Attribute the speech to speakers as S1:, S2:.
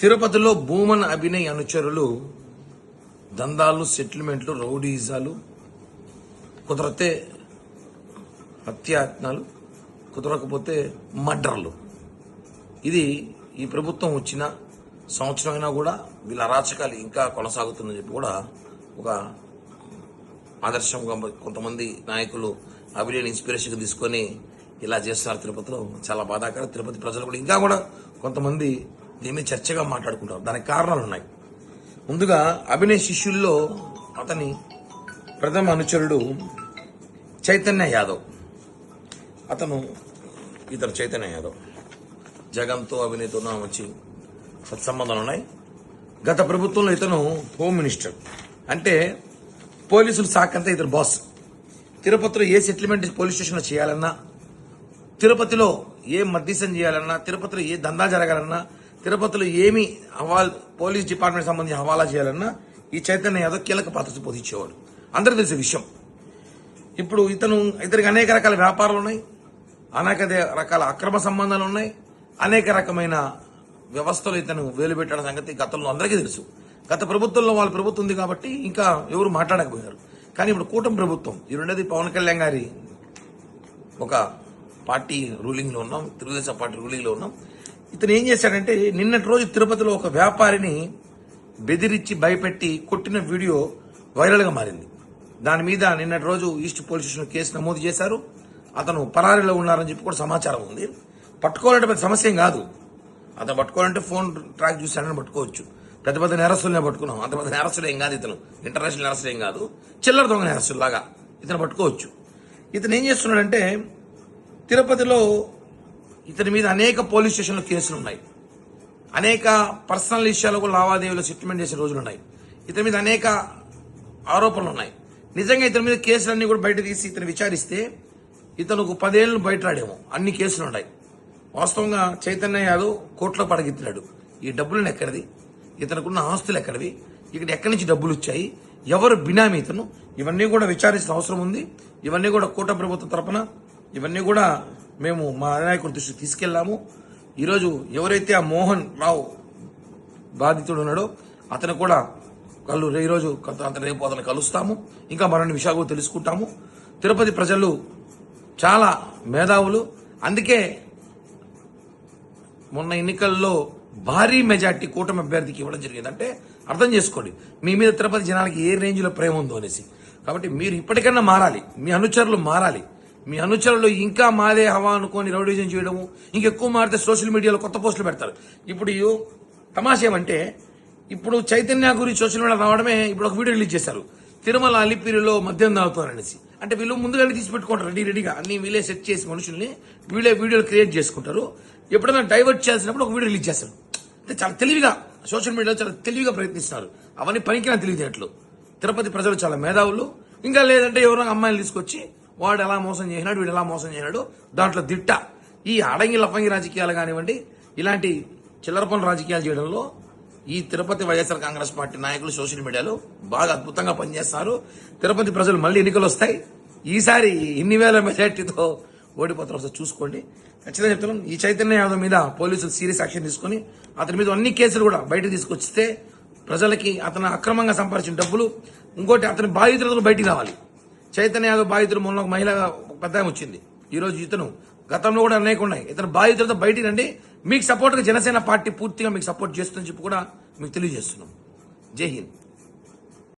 S1: తిరుపతిలో భూమన్ అభినయ్ అనుచరులు దందాలు సెటిల్మెంట్లు రౌడీజాలు కుదరతే హత్యాయత్నాలు కుదరకపోతే మర్డర్లు. ఇది ఈ ప్రభుత్వం వచ్చిన సంవత్సరం అయినా కూడా వీళ్ళ అరాచకాలు ఇంకా కొనసాగుతుందని చెప్పి కూడా ఒక ఆదర్శంగా కొంతమంది నాయకులు అభినయని ఇన్స్పిరేషన్గా తీసుకొని ఇలా చేస్తున్నారు తిరుపతిలో. చాలా బాధాకరం. తిరుపతి ప్రజలు కూడా ఇంకా కూడా కొంతమంది దీన్ని చర్చగా మాట్లాడుకుంటారు దానికి కారణాలు ఉన్నాయి. ముందుగా అభినయ్ శిష్యుల్లో అతని ప్రథమ అనుచరుడు చైతన్య యాదవ్. అతను ఇతను చైతన్య యాదవ్. జగన్తో అవినీతితో వచ్చి సత్సంబంధాలు ఉన్నాయి. గత ప్రభుత్వంలో ఇతను హోమ్ మినిస్టర్. అంటే పోలీసులు శాఖంతా ఇతను బాస్. తిరుపతిలో ఏ సెటిల్మెంట్ పోలీస్ స్టేషన్లో చేయాలన్నా తిరుపతిలో ఏ మధ్యస్థం చేయాలన్నా తిరుపతిలో ఏ దందా జరగాలన్నా తిరుపతిలో ఏమి హవాల్ పోలీస్ డిపార్ట్మెంట్ సంబంధించి హవాలా చేయాలన్నా ఈ చైతన్య యాదవ్ కీలక పాత్ర పోషించేవాడు. అందరికీ తెలిసే విషయం. ఇప్పుడు ఇతను ఇతనికి అనేక రకాల వ్యాపారాలు ఉన్నాయి. అనేక రకాల అక్రమ సంబంధాలు ఉన్నాయి. అనేక రకమైన వ్యవస్థలు ఇతను వేలు పెట్టడం సంగతి గతంలో అందరికీ తెలుసు. గత ప్రభుత్వంలో వాళ్ళ ప్రభుత్వం ఉంది కాబట్టి ఇంకా ఎవరు మాట్లాడకపోయారు. కానీ ఇప్పుడు కూటమి ప్రభుత్వం ఈ రెండోది పవన్ కళ్యాణ్ గారి ఒక పార్టీ రూలింగ్లో ఉన్నాం. తెలుగుదేశం పార్టీ రూలింగ్లో ఉన్నాం. ఇతను ఏం చేశాడంటే నిన్నటి రోజు తిరుపతిలో ఒక వ్యాపారిని బెదిరించి భయపెట్టి కొట్టిన వీడియో వైరల్గా మారింది. దాని మీద నిన్నటి రోజు ఈస్ట్ పోలీస్ స్టేషన్ కేసు నమోదు చేశారు. అతను పరారీలో ఉన్నారని చెప్పి కూడా సమాచారం ఉంది. పట్టుకోవాలంటే పెద్ద సమస్య ఏం కాదు. అతను పట్టుకోవాలంటే ఫోన్ ట్రాక్ చూశాడని పట్టుకోవచ్చు. పెద్ద పెద్ద నేరస్తులనే పట్టుకున్నాం. అంత పెద్ద నేరస్తులు ఏం కాదు ఇతను. ఇంటర్నేషనల్ నేరస్తులు ఏం కాదు. చిల్లర దొంగ నేరస్తులు లాగా ఇతను పట్టుకోవచ్చు. ఇతను ఏం చేస్తున్నాడంటే తిరుపతిలో ఇతని మీద అనేక పోలీస్ స్టేషన్లో కేసులు ఉన్నాయి. అనేక పర్సనల్ విషయాలకు లావాదేవీలు సెటిల్మెంట్ చేసే రోజులు ఉన్నాయి. ఇతని మీద అనేక ఆరోపణలు ఉన్నాయి. నిజంగా ఇతని మీద కేసులన్నీ కూడా బయట తీసి ఇతను విచారిస్తే ఇతనుకు పదేళ్ళు బయట రాడేమో అన్ని కేసులు ఉన్నాయి. వాస్తవంగా చైతన్య యాదవ్ కోర్టులో పడగెత్తినాడు. ఈ డబ్బులను ఎక్కడిది? ఇతనుకున్న ఆస్తులు ఎక్కడివి? ఇక్కడ ఎక్కడి నుంచి డబ్బులు వచ్చాయి? ఎవరు బినామీ ఇతను? ఇవన్నీ కూడా విచారించిన అవసరం ఉంది. ఇవన్నీ కూడా కూట ప్రభుత్వం తరపున ఇవన్నీ కూడా మేము మా నాయకుడి దృష్టికి తీసుకెళ్ళాము ఈరోజు ఎవరైతే ఆ మోహన్ రావు బాధితుడు ఉన్నాడో అతను కూడా కళ్ళు ఈరోజు అతను రేపు అతను కలుస్తాము. ఇంకా మరిన్ని విషయాలు తెలుసుకుంటాము. తిరుపతి ప్రజలు చాలా మేధావులు. అందుకే మొన్న ఎన్నికల్లో భారీ మెజార్టీ కూటమి అభ్యర్థికి ఇవ్వడం జరిగింది. అంటే అర్థం చేసుకోండి మీ మీద తిరుపతి జనాలకి ఏ రేంజ్లో ప్రేమ ఉందో అనేసి. కాబట్టి మీరు ఇప్పటికన్నా మారాలి మీ అనుచరులు మారాలి. మీ అనుచరులు ఇంకా మాదే హవా అనుకొని రౌడీజం చేయడము ఇంకెక్కువ మారితే సోషల్ మీడియాలో కొత్త పోస్టులు పెడతారు. ఇప్పుడు తమాషేమంటే ఇప్పుడు చైతన్య గురించి సోషల్ మీడియా రావడమే ఇప్పుడు ఒక వీడియో రిలీజ్ చేశారు. తిరుమల అలిపిరిలో మద్యం తాగుతారు అంటే వీళ్ళు ముందుగానే తీసి పెట్టుకుంటారు రెడీ రెడీగా. అన్ని వీళ్ళే సెట్ చేసి మనుషుల్ని వీళ్ళే వీడియోలు క్రియేట్ చేసుకుంటారు. ఎప్పుడైనా డైవర్ట్ చేసినప్పుడు ఒక వీడియో రిలీజ్ చేస్తారు. అంటే చాలా తెలివిగా సోషల్ మీడియాలో చాలా తెలివిగా ప్రయత్నిస్తున్నారు. అవన్నీ పనికిన తెలివితేటలు. తిరుపతి ప్రజలు చాలా మేధావులు. ఇంకా లేదంటే ఎవరైనా అమ్మాయిలు తీసుకొచ్చి వాడు ఎలా మోసం చేసినాడు వీడు ఎలా మోసం చేసినాడు దాంట్లో దిట్ట. ఈ అడంగి లఫంగి రాజకీయాలు కానివ్వండి ఇలాంటి చిల్లర పనుల రాజకీయాలు చేయడంలో ఈ తిరుపతి వైఎస్ఆర్ కాంగ్రెస్ పార్టీ నాయకులు సోషల్ మీడియాలో బాగా అద్భుతంగా పనిచేస్తారు. తిరుపతి ప్రజలు మళ్ళీ ఎన్నికలు వస్తాయి. ఈసారి ఇన్ని వేల మెజార్టీతో ఓడిపోతారు. ఒకసారి చూసుకోండి. ఖచ్చితంగా చెప్తున్నాం ఈ చైతన్య యాదవ్ మీద పోలీసులు సీరియస్ యాక్షన్ తీసుకొని అతని మీద అన్ని కేసులు కూడా బయటకు తీసుకొచ్చితే ప్రజలకి అతను అక్రమంగా సంపాదించిన డబ్బులు ఇంకోటి అతని బాధితులు బయటికి రావాలి. చైతన్య యాదవ్ బాధితులు మొన్న ఒక మహిళ పెద్ద వచ్చింది. ఈ రోజు ఇతను గతంలో కూడా అనేక ఉన్నాయి. ఇతను బాధితులతో బయటికి రండి. మీకు సపోర్ట్గా జనసేన పార్టీ పూర్తిగా మీకు సపోర్ట్ చేస్తుందని చెప్పి కూడా మీకు తెలియజేస్తున్నాం. జై హింద్.